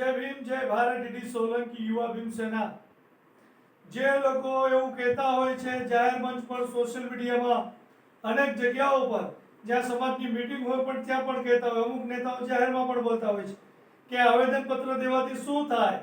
જય ભીમ, જય ભારત ડીડી સોલંકી, યુવા ભીમ સેના. જે લોકો એવું કહેતા હોય છે, જાહેર મંચ પર, સોશિયલ મીડિયામાં, અનેક જગ્યાઓ પર, જ્યાં સમાજની મીટિંગ હોય પણ ત્યાં પણ કહેતા હોય, અમુક નેતાઓ જાહેરમાં પણ બોલતા હોય છે, કે આવેદનપત્ર દેવાથી શું થાય?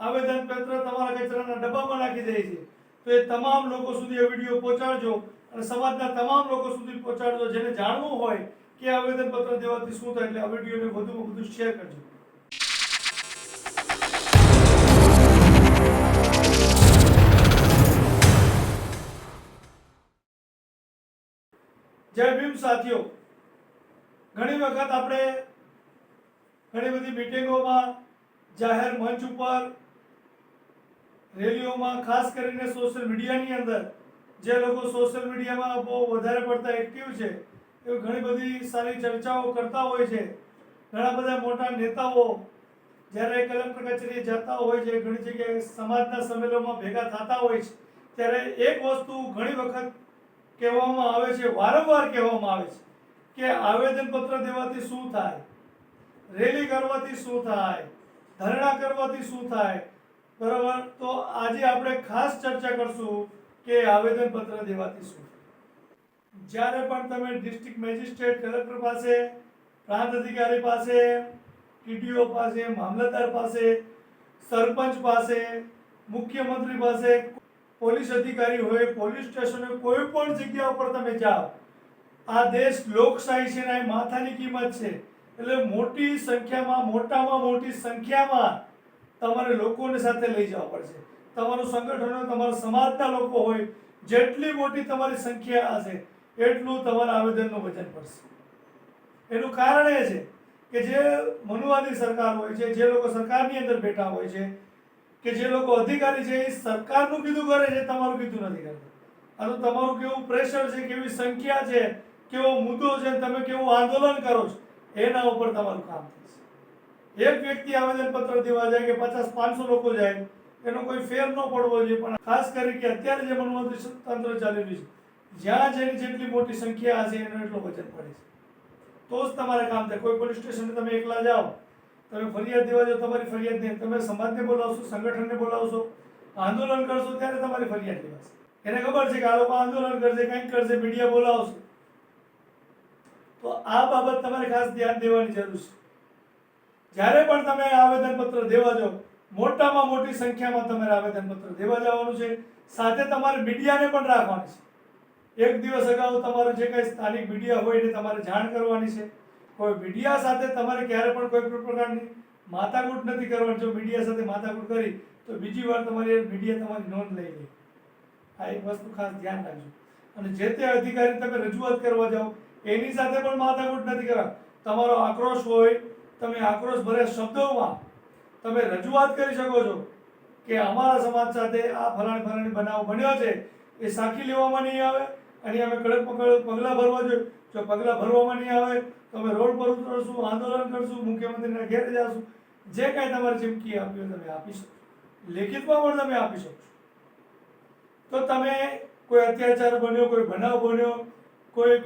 આવેદનપત્ર તમારા કચરાના ડબ્બામાં નાખી દે છે. તો એ તમામ લોકો સુધી એ વીડિયો પહોંચાડજો અને સમાજના તમામ લોકો સુધી પહોંચાડજો. જેને જાણવું હોય કે આવેદનપત્ર દેવાથી શું થાય, એટલે આ વિડીયોને વધુમાં વધુ શેર કરજો. જય ભીમ સાથીઓ. ઘણી વખત આપણે ઘણી બધી મિટિંગોમાં, જાહેર મંચ ઉપર, રેલીઓમાં, ખાસ કરીને સોશિયલ મીડિયાની અંદર, જે લોકો સોશિયલ મીડિયામાં બહુ વધારે પડતા એક્ટિવ છે એ ઘણી બધી સારી ચર્ચાઓ કરતા હોય છે. ઘણા બધા મોટા નેતાઓ જ્યારે કલેક્ટર કચેરીએ જતા હોય છે, ઘણી જગ્યાએ સમાજના સંમેલનમાં ભેગા થતા હોય છે, ત્યારે એક વસ્તુ ઘણી વખત કહેવામાં આવે છે, વારંવાર કહેવામાં આવે છે કે આવેદનપત્ર દેવાથી શું થાય? રેલી કરવાથી શું થાય? ધરણા કરવાથી શું થાય? બરાબર? તો આજે આપણે ખાસ ચર્ચા કરશું કે આવેદનપત્ર દેવાથી શું જ્યારે પણ તમે ડિસ્ટ્રિક્ટ મેજિસ્ટ્રેટ કલેક્ટર પાસે, પ્રાંત અધિકારી પાસે, ટીડીઓ પાસે, મામલતદાર પાસે, સરપંચ પાસે, મુખ્યમંત્રી પાસે પોલીસ અધિકારી હોય, પોલીસ સ્ટેશન કોઈ પણ જગ્યા ઉપર તમે જાઓ, આ દેશ લોકશાહી છે ને માથાની કિંમત છે. એટલે મોટી સંખ્યામાં, મોટામાં મોટી સંખ્યામાં તમારે લોકોને સાથે લઈ જવા પડશે. તમારું સંગઠન હોય તમારા સમાજના લોકો હોય, જેટલી મોટી તમારી સંખ્યા હશે એટલું તમારા આવેદનનું વજન પડશે. એનું કારણ એ છે કે જે મનુવાદી સરકાર હોય છે, જે લોકો સરકારની અંદર બેઠા હોય છે કે જે લોકો અધિકારી છે, એ સરકારનું કીધું કરે છે, તમારું કીધું નથી કરતું આ તો તમારું કેવું પ્રેશર છે, કેવી સંખ્યા છે, કેવો મુદ્દો છે, તમે કેવું આંદોલન કરો છો, એના ઉપર તમારું કામ થશે એક વ્યક્તિ આવેદનપત્ર દેવા જાય કે પચાસ, પાંચસો લોકો જાય, એનો કોઈ ફેર ન પડવો જોઈએ, પણ ખાસ કરી કે અત્યારે જે મનમંત્રી તંત્ર ચાલી રહ્યું છે, જ્યાં જેની જેટલી મોટી સંખ્યા હશે, એનો એટલો વજન પડે છે. તો જ તમારે કામ થાય. કોઈ પોલીસ સ્ટેશને તમે એકલા જાઓ તમે ફરિયાદ દેવા જાઓ, તમારી ફરિયાદ નહીં. તમે સમાજને બોલાવશો, સંગઠનને બોલાવશો, આંદોલન કરશો ત્યારે તમારી ફરિયાદ લેવાશે. એને ખબર છે કે આ લોકો આંદોલન કરશે, કંઈક કરશે, મીડિયા બોલાવશે. તો આ બાબત તમારે ખાસ ધ્યાન દેવાની જરૂર છે. જ્યારે પણ તમે આવેદનપત્ર દેવા જાઓ, મોટામાં મોટી સંખ્યામાં તમારે આવેદનપત્ર દેવા જવાનું છે. સાથે તમારે મીડિયાને પણ રાખવાની છે. એક દિવસ અગાઉ તમારું જે કંઈ સ્થાનિક મીડિયા હોય એને તમારે જાણ કરવાની છે. કોઈ મીડિયા સાથે તમારે ક્યારે પણ કોઈ પણ પ્રકારની માથાકૂટ નથી કરવાની. જો મીડિયા સાથે માથાકૂટ કરી, તો બીજી વાર તમારી મીડિયા તમારી નોંધ લઈ લે. આ એક વસ્તુ ખાસ ધ્યાન રાખજો. અને જે તે અધિકારી તમે રજૂઆત કરવા જાઓ, એની સાથે પણ માથાકૂટ નથી કરવા તમારો આક્રોશ હોય, તમે આક્રોશ ભર્યા શબ્દોમાં તમે રજૂઆત કરી શકો છો કે અમારા સમાજ સાથે આ ફલાણી ફલાણી બનાવ બન્યો છે, એ સાખી લેવામાં નહીં આવે. અને અમે કડક પગલાં ભરવા જોઈએ. જો પગલાં ભરવામાં નહીં આવે તો અમે રોડ પર ઉતરશું, આંદોલન કરશું, મુખ્યમંત્રીના ઘેર જશું. જે કાંઈ તમારે ચીમકી આપી તમે આપી શકો. લેખિતમાં પણ તમે આપી શકો તો તમે કોઈ અત્યાચાર બન્યો, કોઈ બનાવ બન્યો, કોઈ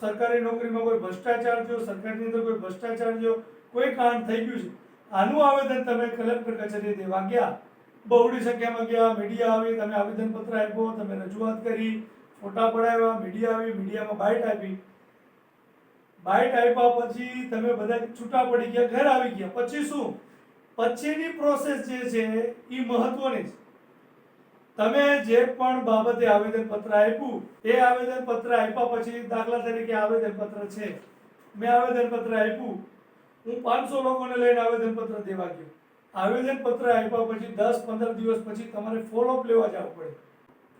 સરકારી નોકરીમાં કોઈ ભ્રષ્ટાચાર થયો, સરકારની અંદર કોઈ ભ્રષ્ટાચાર થયો, કોઈ કાંડ થઈ ગયું છે, આનું આવેદન તમે કલેક્ટર કચેરી દેવા ગયા. બહુડી સંખ્યામાં ગયા, મીડિયા આવી, તમે આવેદનપત્ર આપ્યો, તમે રજૂઆત કરી, ફોટા પડાવ્યા, મીડિયા આવી, મીડિયામાં બાઇટ આપી. બાઇટ આપ્યા પછી તમે બધા છૂટા પડી ગયા, ઘર આવી ગયા. પછી શું? પછીની પ્રોસેસ જે છે, એ મહત્વની છે. તમે જે પણ બાબતે આવેદનપત્ર આપ્યું, એ આવેદનપત્ર આપ્યા પછી દાખલા તરીકે આવેદનપત્ર છે. મેં આવેદનપત્ર આપ્યું. હું પાંચસો લોકોને લઈને આવેદનપત્ર દેવા ગયો. આવેદનપત્ર આપ્યા પછી દસ, પંદર દિવસ પછી તમારે ફોલોઅપ લેવા જવું પડે.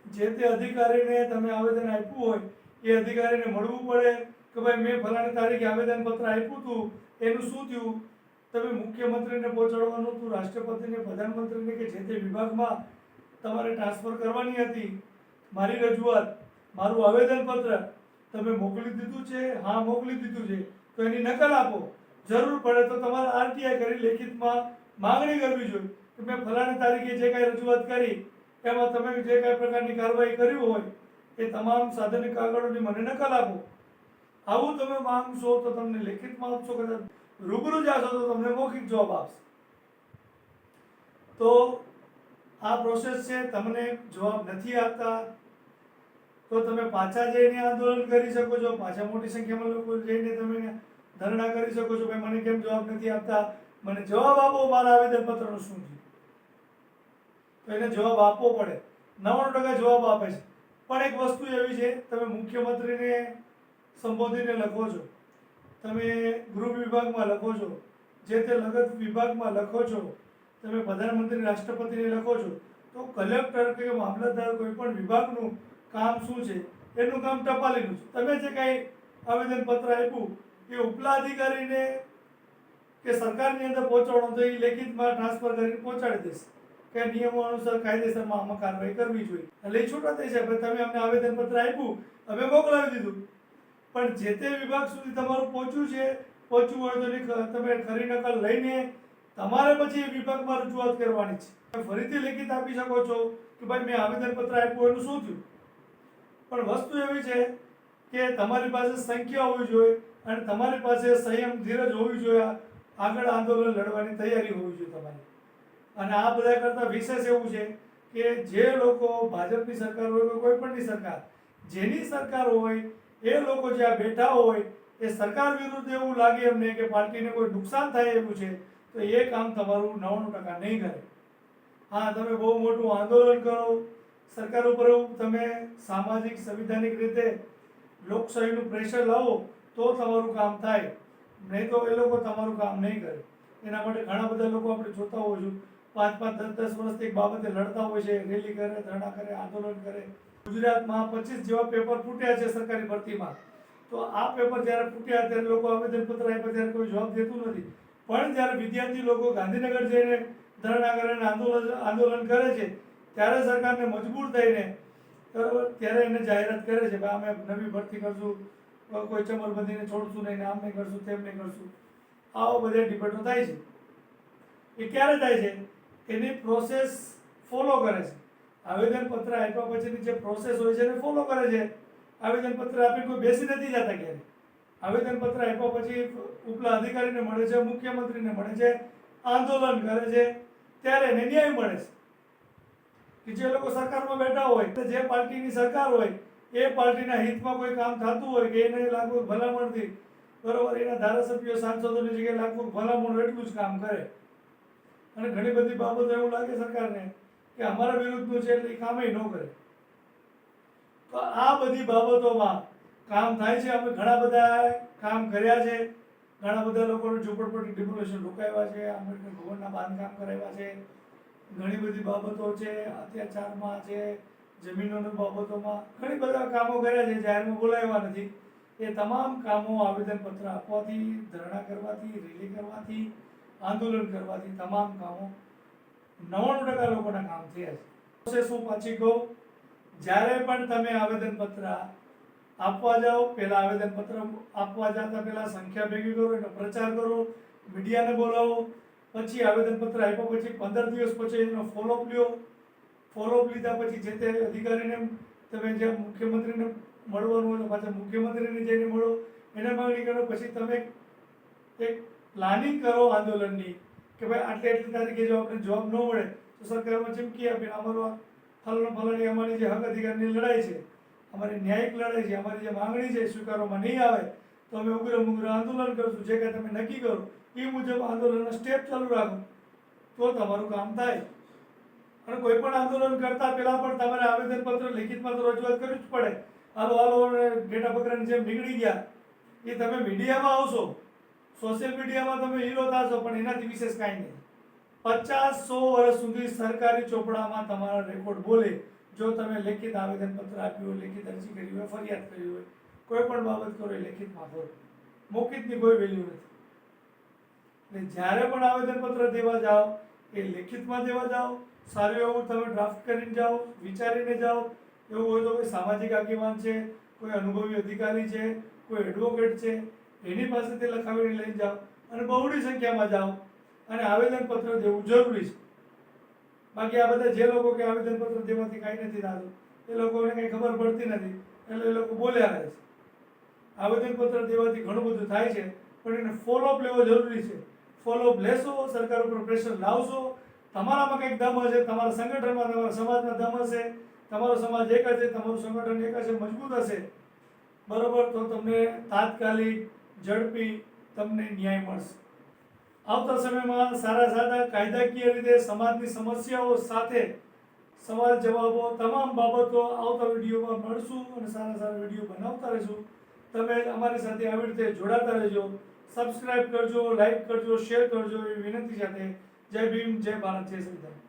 જે તે અધિકારીને તમે આવેદન આપ્યું હોય, એ અધિકારીને મળવું પડે. કે ભાઈ મેં ફલાણી તારીખે આવેદનપત્ર આપ્યું હતું, એનું શું થયું? તમે મુખ્યમંત્રીને પહોંચાડવાનું હતું, રાષ્ટ્રપતિને, પ્રધાનમંત્રીને કે જે તે વિભાગમાં તમારે ટ્રાન્સફર કરવાની હતી? મારી રજૂઆત, મારું આવેદનપત્ર તમે મોકલી દીધું છે? હા, મોકલી દીધું છે. તો એની નકલ આપો. જરૂર પડે તો તમારે આરટીઆઈ કરી લેખિતમાં માંગણી કરવી જોઈએ. કે મેં ફલાણી તારીખે જે કાંઈ રજૂઆત કરી, એમાં તમે જે કાંઈ પ્રકારની કાર્યવાહી કરી હોય, એ તમામ સાધનિક કાગળોની મને નકલ આપો. આવું તમે માંગશો તો તમને લેખિતમાં આપશો કદાચ. રૂબરૂ જાશો તો તમને મૌખિક જવાબ આપશે. તો આ પ્રોસેસ છે, તમને જવાબ નથી આપતા. તો તમે પાછા જઈને આંદોલન કરી શકો છો, પાછા મોટી સંખ્યામાં લોકો જઈને તમે ધરણા કરી શકો છો, ભાઈ, મને કેમ જવાબ નથી આપતા? મને જવાબ આપો, મારા આવેદનપત્રનું શું થયું તો એને જવાબ આપવો પડે. નવ્વાણું ટકા જવાબ આપે છે. પણ એક વસ્તુ એવી છે, તમે મુખ્યમંત્રીને સંબોધીને લખો છો. તમે ગૃહ વિભાગમાં લખો છો. જે તે લગત વિભાગમાં લખો છો, તમે પ્રધાનમંત્રી, રાષ્ટ્રપતિને લખો છો, તો કલેક્ટર કે મામલતદાર કોઈ પણ વિભાગનું કામ શું છે, એનું કામ ટપાલીનું છે. તમે જે કાંઈ આવેદનપત્ર આપ્યું, એ ઉપલા અધિકારીને કે સરકારની અંદર પહોંચાડો તો એ લેખિતમાં ટ્રાન્સફર કરીને પહોંચાડી દેશે. કે નિયમો અનુસાર કાયદેસરમાં આમાં કાર્યવાહી કરવી જોઈએ. એટલે એ છૂટા થઈ છે તમે અમને આવેદનપત્ર આપ્યું, અમે મોકલાવી દીધું. પણ જે તે વિભાગ સુધી તમારું પહોંચ્યું છે પહોંચવું હોય તો તમે ખરી નકલ લઈને તમારે પછી એ વિભાગમાં રજૂઆત કરવાની છે. ફરીથી લેખિત આપી શકો છો કે ભાઈ મેં આવેદનપત્ર આપ્યું એનું શું થયું? પણ વસ્તુ એવી છે કે તમારી પાસે સંખ્યા હોવી જોઈએ અને તમારી પાસે સંયમ ધીરજ હોવી જોઈએ, આગળ આંદોલન લડવાની તૈયારી હોવી જોઈએ તમારી. અને આ બધા કરતાં વિશેષ એવું છે કે જે લોકો ભાજપની સરકાર હોય કે કોઈ પણની સરકાર, જેની સરકાર હોય એ લોકો જ્યાં બેઠા હોય, એ સરકાર વિરુદ્ધ એવું લાગે એમને કે પાર્ટીને કોઈ નુકસાન થાય એવું છે, તો એ કામ તમારું નવ્વાણું ટકા નહીં કરે. હા, તમે બહુ મોટું આંદોલન કરો, સરકાર ઉપર તમે સામાજિક, સંવિધાનિક રીતે લોકશાહીનું પ્રેશર લાવો, તો તમારું કામ થાય. નહીં તો એ લોકો તમારું કામ નહીં કરે. એના માટે ઘણા બધા લોકો આપણે જોતા હોઈએ છું પાંચ પાંચ, દસ દસ વર્ષથી એક બાબતે લડતા હોય છે, રેલી કરે, ધરણા કરે, આંદોલન કરે. ગુજરાતમાં પચીસ જેવા પેપર ફૂટ્યા છે સરકારી ભરતીમાં. તો આ પેપર જ્યારે ફૂટ્યા ત્યારે લોકો આવેદનપત્ર આપ્યા ત્યારે કોઈ જવાબ દેતું નથી. પણ જ્યારે વિદ્યાર્થી લોકો ગાંધીનગર જઈને ધરણા કરે આંદોલન આંદોલન કરે છે, ત્યારે સરકારને મજબૂર થઈને, બરાબર, ત્યારે એને જાહેરાત કરે છે કે અમે નવી ભરતી કરશું કોઈ ચમરબંધીને છોડશું નહીં આમ નહીં કરશું, તેમ નહીં કરશું. આવો બધા ડિબેટો થાય છે. એ ક્યારે થાય છે? એની પ્રોસેસ ફોલો કરે છે. આવેદનપત્ર આપ્યા પછીની જે પ્રોસેસ હોય છે એને ફોલો કરે છે. આવેદનપત્ર આપી કોઈ બેસી નથી જતા ક્યારે આવેદનપત્ર આપ્યા પછી ઉપલા અધિકારીને મળે છે, મુખ્યમંત્રીને મળે છે, આંદોલન કરે છે, ત્યારે એને ન્યાય મળે છે. કે જે લોકો સરકારમાં બેઠા હોય તો જે પાર્ટીની સરકાર હોય, એ પાર્ટીના હિતમાં કોઈ કામ થતું હોય કે એને લાગવું ભલામણથી, બરોબર, એના ધારાસભ્યો, સાંસદોની જગ્યાએ લાગુ ભલામણ એટલું જ કામ કરે. અને ઘણી બધી બાબતો એવું લાગે સરકારને. કે અમારા વિરુદ્ધનું છે એટલે કામે ન કરે. તો આ બધી બાબતોમાં કામ થાય છે. અમે ઘણા બધા કામ કર્યા છે. ઘણા બધા લોકોનું ઝૂંપડપટ્ટી ડિમોલેશન રોકાવ્યા છે. આંબેડકર ભવનના બાંધકામ કરાવ્યા છે. ઘણી બધી બાબતો છે. અત્યાચારમાં છે. જમીનોની બાબતોમાં ઘણી બધા કામો કર્યા છે. જાહેરમાં બોલાવ્યા નથી. એ તમામ કામો આવેદનપત્ર આપવાથી, ધરણા કરવાથી, રેલી કરવાથી, આંદોલન કરવાથી તમામ કામો નવ્વાણું ટકા લોકોના કામ થયા છે. પ્રોસેસ હું પાછી કહું, જ્યારે પણ તમે આવેદનપત્ર આપવા જાઓ, પહેલા આવેદનપત્ર આપવા જતા પહેલા સંખ્યા ભેગી કરો એનો પ્રચાર કરો, મીડિયાને બોલાવો, પછી આવેદનપત્ર આપ્યા પછી પંદર દિવસ પછી એનો ફોલોઅપ લ્યો. ફોલોઅપ લીધા પછી જે તે અધિકારીને તમે જે મુખ્યમંત્રીને મળવાનું હોય તો પાછા મુખ્યમંત્રીને જઈને મળો. એને માંગણી કરો, પછી તમે એક પ્લાનિંગ કરો આંદોલનની. કે ભાઈ આટલી આટલી તારીખે જો આપણે જોબ ન મળે, તો સરકારમાં ચીમકી આપીને અમારો આ ફલાણું ફલાણી અમારી જે હક અધિકારની લડાઈ છે, અમારી ન્યાયિક લડાઈ છે, અમારી જે માંગણી છે સ્વીકારવામાં નહીં આવે, તો અમે ઉગ્ર ઉગ્ર આંદોલન કરશું. જે કાંઈ તમે નક્કી કરો, એ મુજબ આંદોલનના સ્ટેપ ચાલુ રાખો. તો તમારું કામ થાય. અને કોઈ પણ આંદોલન કરતા પહેલા પણ તમારે આવેદનપત્ર, લેખિતમાં તો રજૂઆત કરવી જ પડે. હાલો હાલો ડેટા બકરાની જેમ નીકળી ગયા. એ તમે મીડિયામાં આવશો. સોશિયલ મીડિયામાં તમે હીરો થશો, પણ એનાથી વિશેષ કાંઈ નહીં. પચાસ સો વર્ષ સુધી સરકારી ચોપડામાં તમારા રેકોર્ડ બોલે, જો તમે લેખિત આવેદનપત્ર આપ્યું હોય, લેખિત અરજી કરી હોય, ફરિયાદ કરી હોય, કોઈ પણ બાબત કરો લેખિતમાં કરો મૌખિકની કોઈ વેલ્યુ નથી. એટલે જ્યારે પણ આવેદનપત્ર દેવા જાઓ, એ લેખિતમાં દેવા જાઓ, સારું એવું તમે ડ્રાફ્ટ કરીને જાઓ, વિચારીને જાઓ. એવું હોય તો કોઈ સામાજિક આગેવાન છે, કોઈ અનુભવી અધિકારી છે, કોઈ એડવોકેટ છે એની પાસેથી લખાવીને લઈ જાઓ અને બહુડી સંખ્યામાં જાઓ અને આવેદનપત્ર દેવું જરૂરી છે. બાકી આ બધા જે લોકો કે આવેદનપત્ર દેવાથી કાંઈ નથી થતું, એ લોકોને કંઈ ખબર પડતી નથી, એટલે એ લોકો બોલ્યા રહે છે. આવેદનપત્ર દેવાથી ઘણું બધું થાય છે, પણ એને ફોલોઅપ લેવો જરૂરી છે. ફોલોઅપ લેશો, સરકાર ઉપર પ્રેશર લાવશો, તમારામાં કંઈક દમ હશે, તમારા સંગઠનમાં, તમારા સમાજમાં દમ હશે, તમારો સમાજ એક હશે, તમારું સંગઠન એક હશે, મજબૂત હશે. બરોબર, તો તમને તાત્કાલિક ઝડપી તમને ન્યાય મળશે. આવતા સમયમાં સારા સારા કાયદાકીય રીતે સમાજની સમસ્યાઓ સાથે સવાલ જવાબો તમામ બાબતો આવતા વિડીયોમાં મળશું અને સારા સારા વીડિયો બનાવતા રહીશું. તમે અમારી સાથે આવી રીતે જોડાતા રહેજો. સબસ્ક્રાઇબ કરજો લાઈક કરજો, શેર કરજો એવી વિનંતી સાથે. જય ભીમ, જય ભારત, જય સંવિધાન.